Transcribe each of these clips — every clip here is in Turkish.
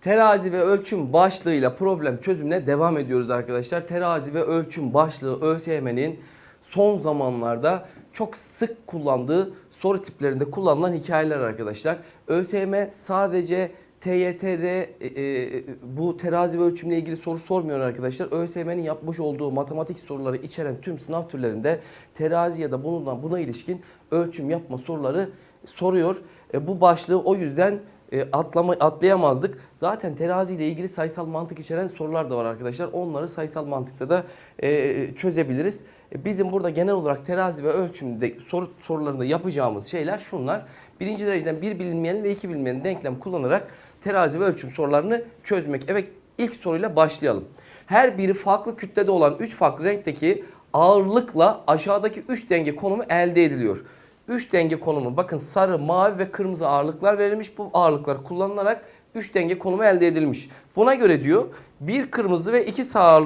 Terazi ve ölçüm başlığıyla problem çözümüne devam ediyoruz arkadaşlar. Terazi ve ölçüm başlığı ÖSYM'nin son zamanlarda çok sık kullandığı soru tiplerinde kullanılan hikayeler arkadaşlar. ÖSYM sadece TYT'de e, e, bu terazi ve ölçümle ilgili soru sormuyor arkadaşlar. ÖSYM'nin yapmış olduğu matematik soruları içeren tüm sınav türlerinde terazi ya da bununla buna ilişkin ölçüm yapma soruları soruyor. E, bu başlığı o yüzden e, atlama, atlayamazdık. Zaten terazi ile ilgili sayısal mantık içeren sorular da var arkadaşlar. Onları sayısal mantıkta da e, çözebiliriz. E, bizim burada genel olarak terazi ve ölçümde soru sorularında yapacağımız şeyler şunlar. Birinci dereceden bir bilinmeyen ve iki bilinmeyen denklem kullanarak terazi ve ölçüm sorularını çözmek. Evet ilk soruyla başlayalım. Her biri farklı kütlede olan 3 farklı renkteki ağırlıkla aşağıdaki 3 denge konumu elde ediliyor. 3 denge konumu bakın sarı, mavi ve kırmızı ağırlıklar verilmiş. Bu ağırlıklar kullanılarak 3 denge konumu elde edilmiş. Buna göre diyor bir kırmızı ve iki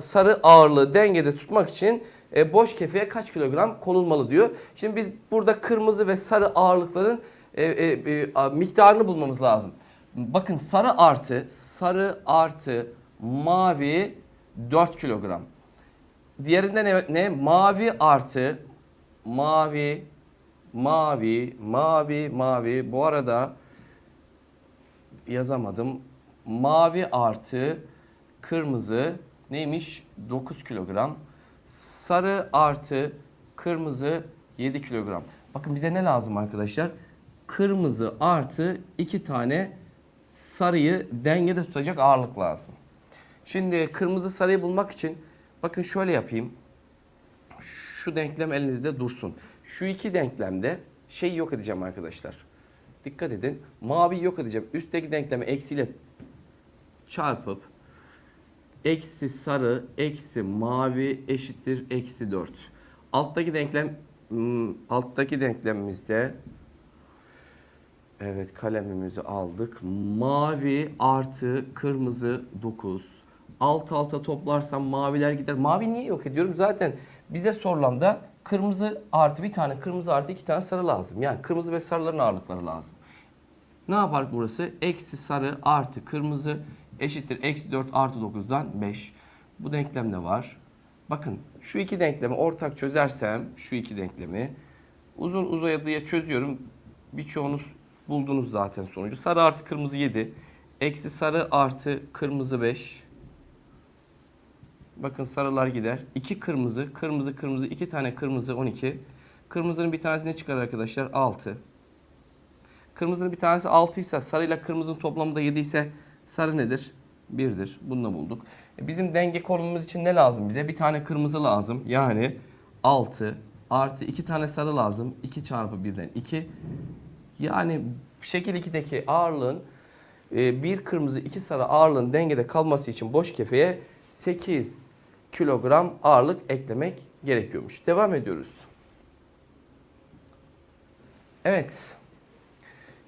sarı ağırlığı dengede tutmak için e, boş kefeye kaç kilogram konulmalı diyor. Şimdi biz burada kırmızı ve sarı ağırlıkların e, e, e, miktarını bulmamız lazım. Bakın sarı artı, sarı artı mavi 4 kilogram. Diğerinde ne? ne? Mavi artı mavi, mavi, mavi, mavi. Bu arada yazamadım. Mavi artı kırmızı neymiş? 9 kilogram. Sarı artı kırmızı 7 kilogram. Bakın bize ne lazım arkadaşlar? Kırmızı artı 2 tane sarıyı dengede tutacak ağırlık lazım. Şimdi kırmızı sarıyı bulmak için bakın şöyle yapayım. Şu denklem elinizde dursun. Şu iki denklemde şeyi yok edeceğim arkadaşlar. Dikkat edin. Mavi yok edeceğim. Üstteki denklemi eksiyle çarpıp eksi sarı eksi mavi eşittir eksi 4. Alttaki denklem hmm, alttaki denklemimizde Evet kalemimizi aldık. Mavi artı kırmızı 9. Alt alta toplarsam maviler gider. Mavi niye yok ediyorum? Zaten bize sorulan da kırmızı artı bir tane kırmızı artı iki tane sarı lazım. Yani kırmızı ve sarıların ağırlıkları lazım. Ne yapar burası? Eksi sarı artı kırmızı eşittir. Eksi 4 artı 9'dan 5. Bu denklem de var. Bakın şu iki denklemi ortak çözersem şu iki denklemi uzun uzadıya çözüyorum. Birçoğunuz buldunuz zaten sonucu. Sarı artı kırmızı 7. Eksi sarı artı kırmızı 5. Bakın sarılar gider. 2 kırmızı, kırmızı, kırmızı, 2 tane kırmızı 12. Kırmızının bir tanesi ne çıkar arkadaşlar? 6. Kırmızının bir tanesi 6 ise sarıyla kırmızının toplamı da 7 ise sarı nedir? 1'dir. Bunu da bulduk. E, Bizim denge konumumuz için ne lazım bize? Bir tane kırmızı lazım. Yani 6 artı 2 tane sarı lazım. 2 çarpı 1'den 2. Yani şekil 2'deki ağırlığın e, bir kırmızı iki sarı ağırlığın dengede kalması için boş kefeye 8 kilogram ağırlık eklemek gerekiyormuş. Devam ediyoruz. Evet.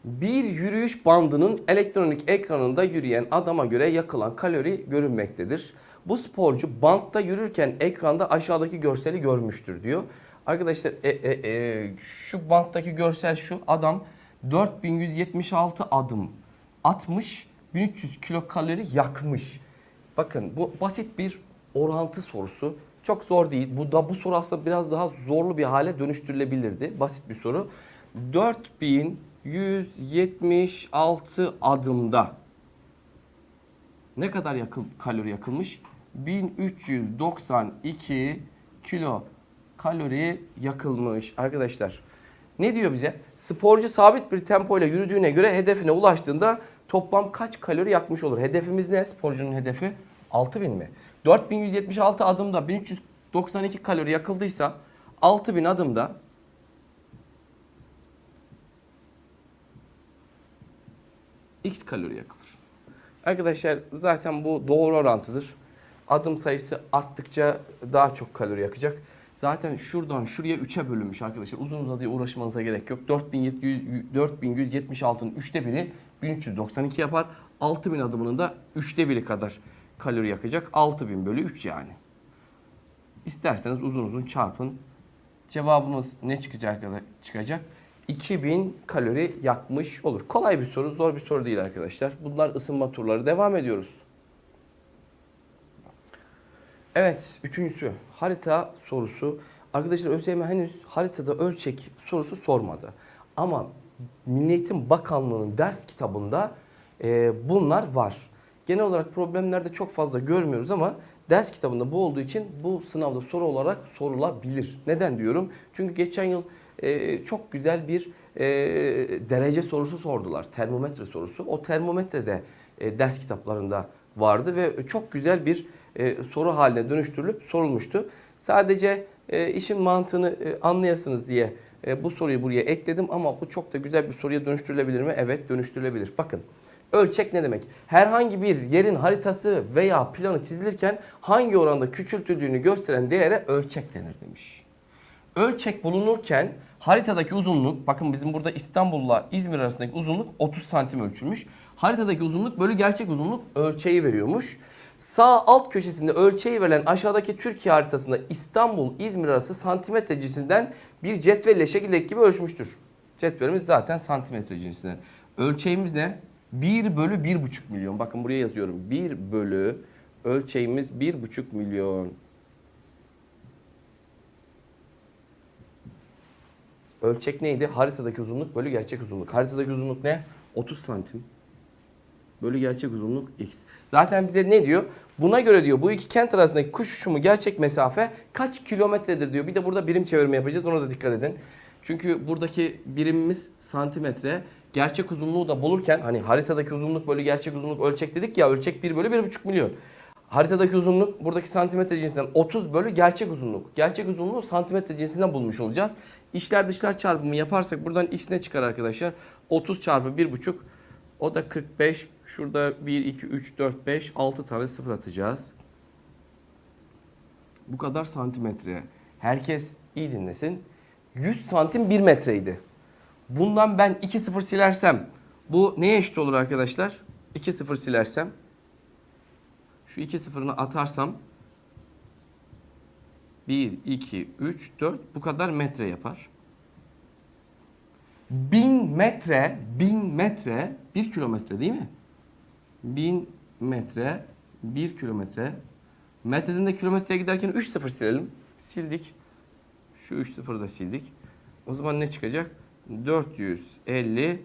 Bir yürüyüş bandının elektronik ekranında yürüyen adama göre yakılan kalori görünmektedir. Bu sporcu bantta yürürken ekranda aşağıdaki görseli görmüştür diyor. Arkadaşlar e, e, e, şu banttaki görsel şu adam 4176 adım atmış 1300 kilokalori yakmış. Bakın bu basit bir orantı sorusu. Çok zor değil. Bu da bu soru aslında biraz daha zorlu bir hale dönüştürülebilirdi. Basit bir soru. 4176 adımda ne kadar yakıl, kalori yakılmış? 1392 kilo kalori yakılmış arkadaşlar. Ne diyor bize? Sporcu sabit bir tempoyla yürüdüğüne göre hedefine ulaştığında toplam kaç kalori yakmış olur? Hedefimiz ne? Sporcunun hedefi 6000 mi? 4176 adımda 1392 kalori yakıldıysa 6000 adımda X kalori yakılır. Arkadaşlar zaten bu doğru orantıdır. Adım sayısı arttıkça daha çok kalori yakacak. Zaten şuradan şuraya 3'e bölünmüş arkadaşlar. Uzun uzadıya uğraşmanıza gerek yok. 4700, 4176'ın 3'te biri 1392 yapar. 6000 adımının da 3'te biri kadar kalori yakacak. 6000 bölü 3 yani. İsterseniz uzun uzun çarpın. Cevabımız ne çıkacak? Çıkacak. 2000 kalori yakmış olur. Kolay bir soru, zor bir soru değil arkadaşlar. Bunlar ısınma turları. Devam ediyoruz. Evet, üçüncüsü harita sorusu. Arkadaşlar ÖSYM henüz haritada ölçek sorusu sormadı. Ama Milli Eğitim Bakanlığı'nın ders kitabında e, bunlar var. Genel olarak problemlerde çok fazla görmüyoruz ama ders kitabında bu olduğu için bu sınavda soru olarak sorulabilir. Neden diyorum? Çünkü geçen yıl e, çok güzel bir e, derece sorusu sordular. Termometre sorusu. O termometre de e, ders kitaplarında vardı ve çok güzel bir e, soru haline dönüştürülüp sorulmuştu. Sadece e, işin mantığını e, anlayasınız diye e, bu soruyu buraya ekledim ama bu çok da güzel bir soruya dönüştürülebilir mi? Evet dönüştürülebilir. Bakın ölçek ne demek? Herhangi bir yerin haritası veya planı çizilirken hangi oranda küçültüldüğünü gösteren değere ölçek denir demiş. Ölçek bulunurken haritadaki uzunluk, bakın bizim burada İstanbul'la İzmir arasındaki uzunluk 30 santim ölçülmüş. Haritadaki uzunluk bölü gerçek uzunluk ölçeği veriyormuş. Sağ alt köşesinde ölçeği verilen aşağıdaki Türkiye haritasında İstanbul İzmir arası santimetre cinsinden bir cetvelle şekildeki gibi ölçmüştür. Cetvelimiz zaten santimetre cinsinden. Ölçeğimiz ne? 1 bölü 1,5 milyon. Bakın buraya yazıyorum. 1 bölü ölçeğimiz 1,5 milyon. Ölçek neydi? Haritadaki uzunluk bölü gerçek uzunluk. Haritadaki uzunluk ne? 30 santim. Bölü gerçek uzunluk x. Zaten bize ne diyor? Buna göre diyor bu iki kent arasındaki kuş uçumu gerçek mesafe kaç kilometredir diyor. Bir de burada birim çevirme yapacağız. Ona da dikkat edin. Çünkü buradaki birimimiz santimetre. Gerçek uzunluğu da bulurken hani haritadaki uzunluk bölü gerçek uzunluk ölçek dedik ya ölçek 1 bölü 1,5 milyon. Haritadaki uzunluk buradaki santimetre cinsinden 30 bölü gerçek uzunluk. Gerçek uzunluğu santimetre cinsinden bulmuş olacağız. İçler dışlar çarpımı yaparsak buradan x ne çıkar arkadaşlar? 30 çarpı 1,5 o da 45. Şurada 1, 2, 3, 4, 5, 6 tane sıfır atacağız. Bu kadar santimetre. Herkes iyi dinlesin. 100 santim 1 metreydi. Bundan ben 2 sıfır silersem bu neye eşit olur arkadaşlar? 2 sıfır silersem şu 2 sıfırını atarsam 1, 2, 3, 4 bu kadar metre yapar. 1000 metre, 1000 metre 1 kilometre değil mi? 1000 metre 1 kilometre. Metreden de kilometreye giderken 3 sıfır silelim. Sildik. Şu 3 sıfırı da sildik. O zaman ne çıkacak? 450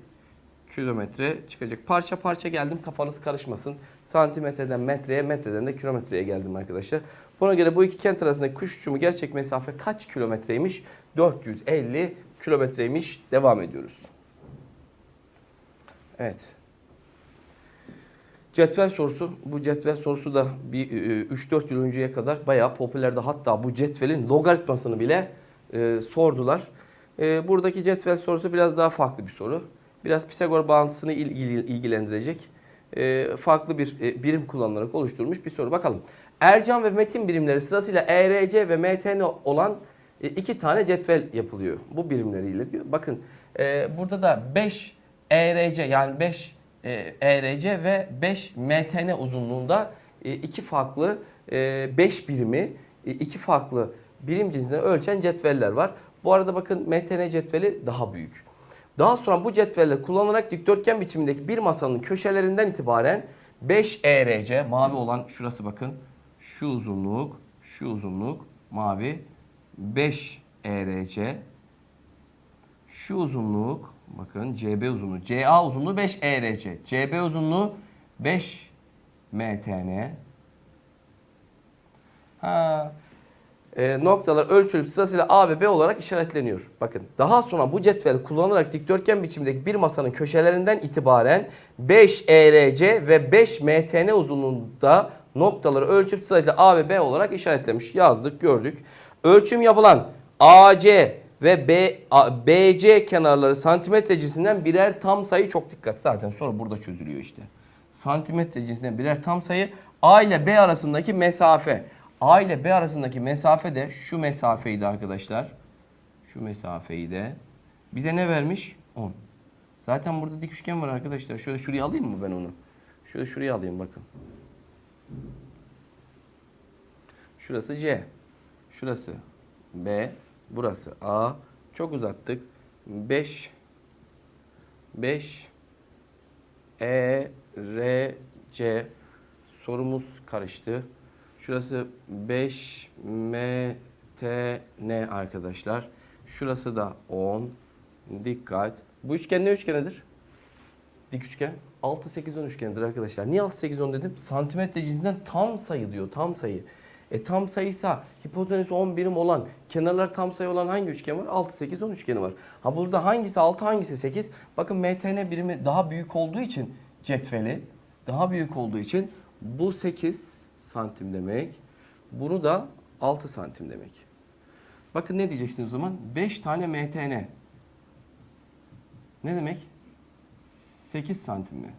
kilometre çıkacak. Parça parça geldim kafanız karışmasın. Santimetreden metreye, metreden de kilometreye geldim arkadaşlar. Buna göre bu iki kent arasındaki kuş uçumu gerçek mesafe kaç kilometreymiş? 450 kilometreymiş. Devam ediyoruz. Evet. Cetvel sorusu. Bu cetvel sorusu da bir e, 3-4 yıl önceye kadar bayağı popülerdi. Hatta bu cetvelin logaritmasını bile e, sordular. E, buradaki cetvel sorusu biraz daha farklı bir soru. Biraz Pisagor bağıntısını ilgilendirecek e, farklı bir e, birim kullanılarak oluşturulmuş bir soru. Bakalım. Ercan ve Metin birimleri sırasıyla ERC ve MTN olan e, iki tane cetvel yapılıyor. Bu birimleriyle diyor. Bakın e, burada da 5 ERC yani 5 e, ERC ve 5 MTN uzunluğunda e, iki farklı 5 birimi e, iki farklı birim cinsinden ölçen cetveller var. Bu arada bakın MTN cetveli daha büyük. Daha sonra bu cetveller kullanılarak dikdörtgen biçimindeki bir masanın köşelerinden itibaren 5 ERC mavi olan şurası bakın. Şu uzunluk, şu uzunluk mavi 5 ERC. Şu uzunluk bakın CB uzunluğu. CA uzunluğu 5 ERC. CB uzunluğu 5 MTN. Ha, e, noktalar ölçülüp sırasıyla A ve B olarak işaretleniyor. Bakın daha sonra bu cetveli kullanarak dikdörtgen biçimdeki bir masanın köşelerinden itibaren 5 ERC ve 5 MTN uzunluğunda noktaları ölçüp sırasıyla A ve B olarak işaretlemiş. Yazdık gördük. Ölçüm yapılan AC ve B, A, BC kenarları santimetre cinsinden birer tam sayı çok dikkat. Zaten sonra burada çözülüyor işte. Santimetre cinsinden birer tam sayı A ile B arasındaki mesafe. A ile B arasındaki mesafe de şu mesafeydi arkadaşlar. Şu mesafeyi de bize ne vermiş? 10. Zaten burada dik üçgen var arkadaşlar. Şöyle şuraya alayım mı ben onu? Şöyle şuraya alayım bakın. Şurası C. Şurası B. Burası A. Çok uzattık. 5 5 E R C sorumuz karıştı. Şurası 5 M T N arkadaşlar. Şurası da 10. Dikkat. Bu üçgen ne üçgenidir? Dik üçgen 6 8 10 üçgenidir arkadaşlar. Niye 6 8 10 dedim? Santimetre cinsinden tam sayı diyor. Tam sayı. E tam sayıysa hipotenüsü 10 birim olan, kenarlar tam sayı olan hangi üçgen var? 6 8 10 üçgeni var. Ha burada hangisi 6 hangisi 8? Bakın MTN birimi daha büyük olduğu için cetveli daha büyük olduğu için bu 8 santim demek. Bunu da 6 santim demek. Bakın ne diyeceksiniz o zaman? 5 tane MTN. Ne demek? 8 santim mi?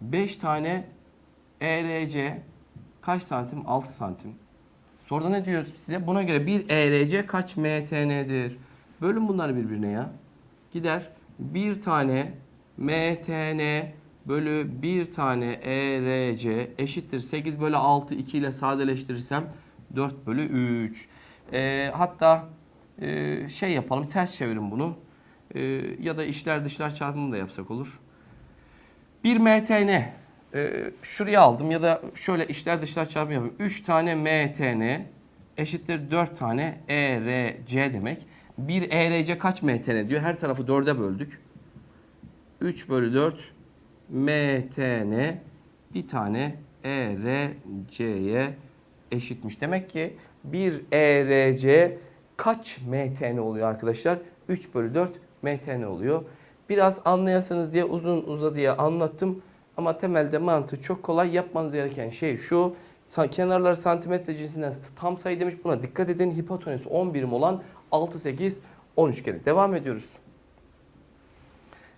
5 tane ERC kaç santim? 6 santim. Soruda ne diyor size? Buna göre bir ERC kaç MTN'dir? Bölün bunları birbirine ya. Gider. Bir tane MTN bölü bir tane ERC eşittir 8 bölü 6 2 ile sadeleştirirsem 4 bölü 3. Ee, hatta e, şey yapalım ters çevirin bunu. Ee, ya da içler dışlar çarpımı da yapsak olur. Bir MTN e, şuraya aldım ya da şöyle içler dışlar çarpımı yapayım. 3 tane MTN eşittir 4 tane ERC demek. Bir ERC kaç MTN diyor? Her tarafı 4'e böldük. 3 bölü 4 MTN bir tane ERC'ye eşitmiş. Demek ki bir ERC kaç MTN oluyor arkadaşlar? 3 bölü 4 MTN oluyor. Biraz anlayasınız diye uzun uzadıya anlattım. Ama temelde mantığı çok kolay. Yapmanız gereken şey şu. Sa- Kenarlar santimetre cinsinden tam sayı demiş. Buna dikkat edin. Hipotenüsü 10 birim olan 6, 8, 10 üçgeni. Devam ediyoruz.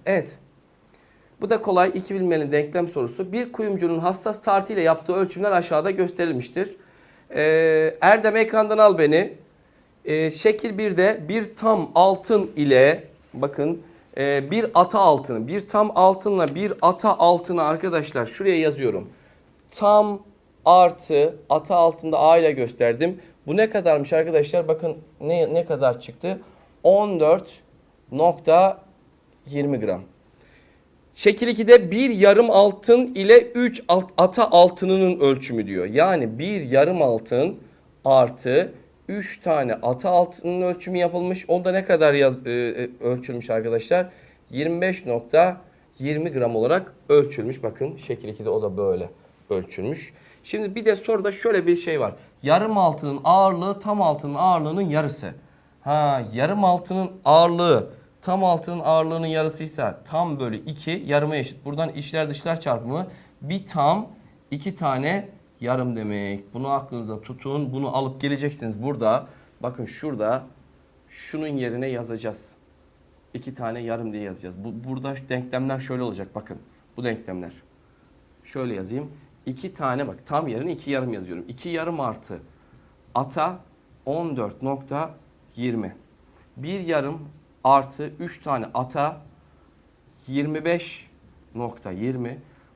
Evet. Bu da kolay iki bilinmenin denklem sorusu. Bir kuyumcunun hassas tartıyla yaptığı ölçümler aşağıda gösterilmiştir. Ee, Erdem ekrandan al beni. Ee, şekil 1'de bir tam altın ile bakın e, bir ata altını, bir tam altınla bir ata altını arkadaşlar şuraya yazıyorum. Tam artı ata altında A ile gösterdim. Bu ne kadarmış arkadaşlar? Bakın ne ne kadar çıktı? 14.20 gram. Şekil 2'de bir yarım altın ile 3 ata altınının ölçümü diyor. Yani bir yarım altın artı 3 tane ata altının ölçümü yapılmış. Onda ne kadar yaz, e, e, ölçülmüş arkadaşlar? 25.20 gram olarak ölçülmüş. Bakın şekil 2'de o da böyle ölçülmüş. Şimdi bir de soruda şöyle bir şey var. Yarım altının ağırlığı tam altının ağırlığının yarısı. Ha yarım altının ağırlığı tam altının ağırlığının yarısıysa tam bölü 2 yarıma eşit. Buradan içler dışlar çarpımı bir tam iki tane yarım demek. Bunu aklınıza tutun. Bunu alıp geleceksiniz burada. Bakın şurada şunun yerine yazacağız. İki tane yarım diye yazacağız. Bu, burada denklemler şöyle olacak. Bakın bu denklemler. Şöyle yazayım. İki tane bak tam yerine iki yarım yazıyorum. İki yarım artı ata 14.20. Bir yarım artı 3 tane ata 25.20.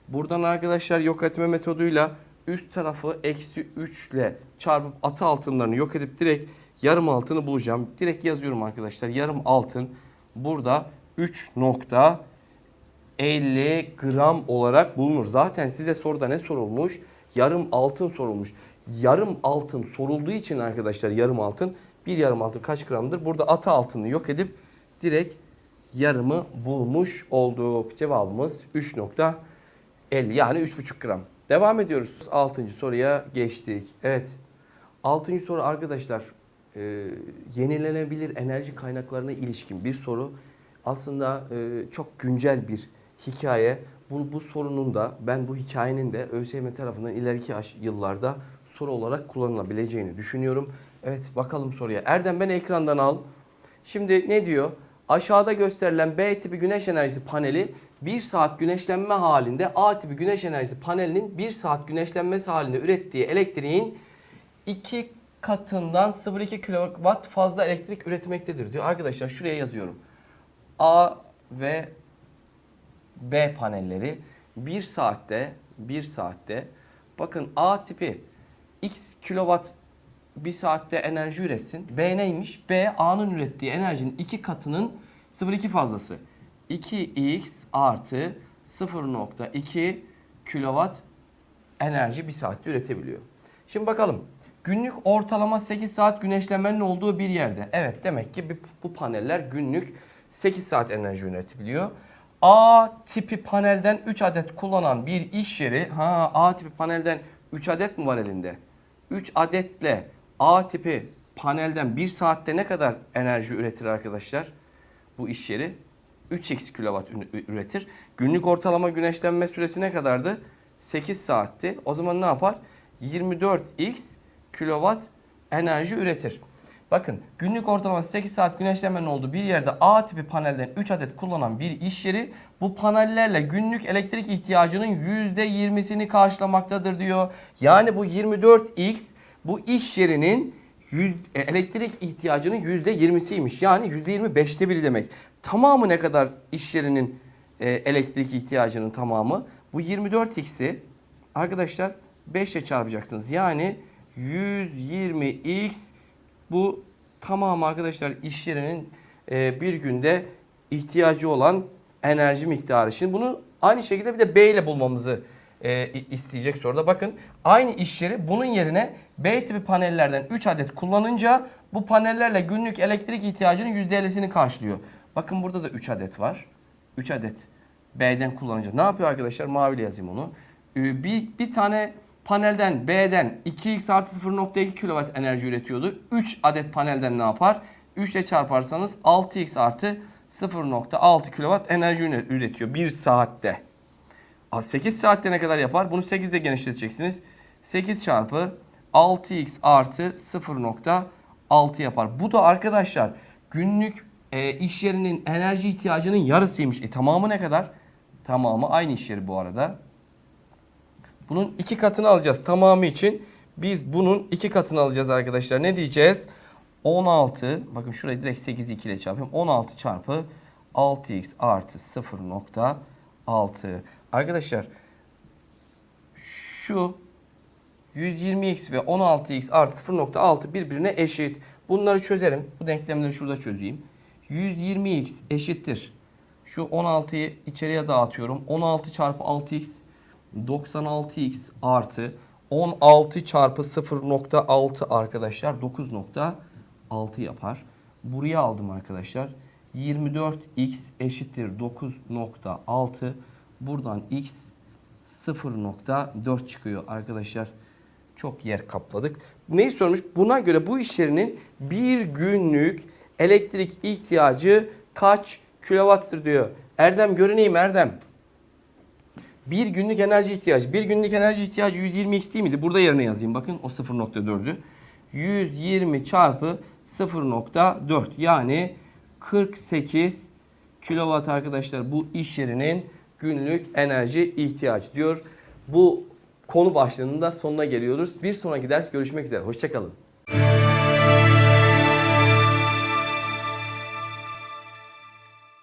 Buradan arkadaşlar yok etme metoduyla üst tarafı eksi 3 ile çarpıp ata altınlarını yok edip direkt yarım altını bulacağım. Direkt yazıyorum arkadaşlar. Yarım altın burada 3.50 gram olarak bulunur. Zaten size soruda ne sorulmuş? Yarım altın sorulmuş. Yarım altın sorulduğu için arkadaşlar yarım altın bir yarım altın kaç gramdır? Burada ata altını yok edip direkt yarımı bulmuş olduk. Cevabımız 3.50 yani 3.5 gram. Devam ediyoruz. 6. soruya geçtik. Evet. 6. soru arkadaşlar e, yenilenebilir enerji kaynaklarına ilişkin bir soru. Aslında e, çok güncel bir hikaye. Bu, bu sorunun da ben bu hikayenin de ÖSYM tarafından ileriki yıllarda soru olarak kullanılabileceğini düşünüyorum. Evet bakalım soruya. Erdem ben ekrandan al. Şimdi ne diyor? Aşağıda gösterilen B tipi güneş enerjisi paneli 1 saat güneşlenme halinde A tipi güneş enerjisi panelinin 1 saat güneşlenmesi halinde ürettiği elektriğin 2 katından 0,2 kW fazla elektrik üretmektedir diyor. Arkadaşlar şuraya yazıyorum. A ve B panelleri 1 saatte 1 saatte bakın A tipi X kilowatt bir saatte enerji üretsin. B neymiş? B A'nın ürettiği enerjinin iki katının 0,2 fazlası. 2x artı 0.2 kilowatt enerji bir saatte üretebiliyor. Şimdi bakalım. Günlük ortalama 8 saat güneşlenmenin olduğu bir yerde. Evet demek ki bu paneller günlük 8 saat enerji üretebiliyor. A tipi panelden 3 adet kullanan bir iş yeri. Ha A tipi panelden 3 adet mi var elinde? 3 adetle A tipi panelden 1 saatte ne kadar enerji üretir arkadaşlar? Bu iş yeri 3x kilowatt üretir. Günlük ortalama güneşlenme süresi ne kadardı? 8 saatti. O zaman ne yapar? 24x kilowatt enerji üretir. Bakın günlük ortalama 8 saat güneşlenmenin olduğu bir yerde A tipi panelden 3 adet kullanan bir iş yeri bu panellerle günlük elektrik ihtiyacının %20'sini karşılamaktadır diyor. Yani bu 24x bu iş yerinin yüz- e, elektrik ihtiyacının %20'siymiş. Yani %25'te biri demek. Tamamı ne kadar iş yerinin e, elektrik ihtiyacının tamamı? Bu 24x'i arkadaşlar 5 ile çarpacaksınız. Yani 120x bu tamamı arkadaşlar iş yerinin e, bir günde ihtiyacı olan enerji miktarı. Şimdi bunu aynı şekilde bir de B ile bulmamızı e, isteyecek soruda. Bakın aynı iş yeri bunun yerine B tipi panellerden 3 adet kullanınca bu panellerle günlük elektrik ihtiyacının %50'sini karşılıyor. Bakın burada da 3 adet var. 3 adet B'den kullanınca ne yapıyor arkadaşlar? Maviyle yazayım onu. Ee, Bir, bir tane panelden B'den 2x artı 0.2 kW enerji üretiyordu. 3 adet panelden ne yapar? 3 ile çarparsanız 6x artı 0.6 kW enerji üre- üretiyor 1 saatte. 8 saatte ne kadar yapar? Bunu 8 ile genişleteceksiniz. 8 çarpı 6x artı 0.6 yapar. Bu da arkadaşlar günlük e, iş yerinin enerji ihtiyacının yarısıymış. E tamamı ne kadar? Tamamı aynı iş yeri bu arada. Bunun iki katını alacağız tamamı için. Biz bunun iki katını alacağız arkadaşlar. Ne diyeceğiz? 16 bakın şurayı direkt 8'i 2 ile çarpıyorum. 16 çarpı 6x artı 0.6. Arkadaşlar şu 120x ve 16x artı 0.6 birbirine eşit. Bunları çözerim. Bu denklemleri şurada çözeyim. 120x eşittir. Şu 16'yı içeriye dağıtıyorum. 16 çarpı 6x 96x artı 16 çarpı 0.6 arkadaşlar 9.6 yapar. Buraya aldım arkadaşlar. 24x eşittir 9.6. Buradan x 0.4 çıkıyor arkadaşlar. Çok yer kapladık. Neyi sormuş? Buna göre bu iş yerinin bir günlük elektrik ihtiyacı kaç kilowattır diyor. Erdem görüneyim Erdem. Bir günlük enerji ihtiyacı. Bir günlük enerji ihtiyacı 120x değil miydi? Burada yerine yazayım. Bakın o 0.4'ü. 120 çarpı 0.4 yani 48 kilowatt arkadaşlar bu iş yerinin günlük enerji ihtiyacı diyor. Bu konu başlığının da sonuna geliyoruz. Bir sonraki ders görüşmek üzere. Hoşçakalın.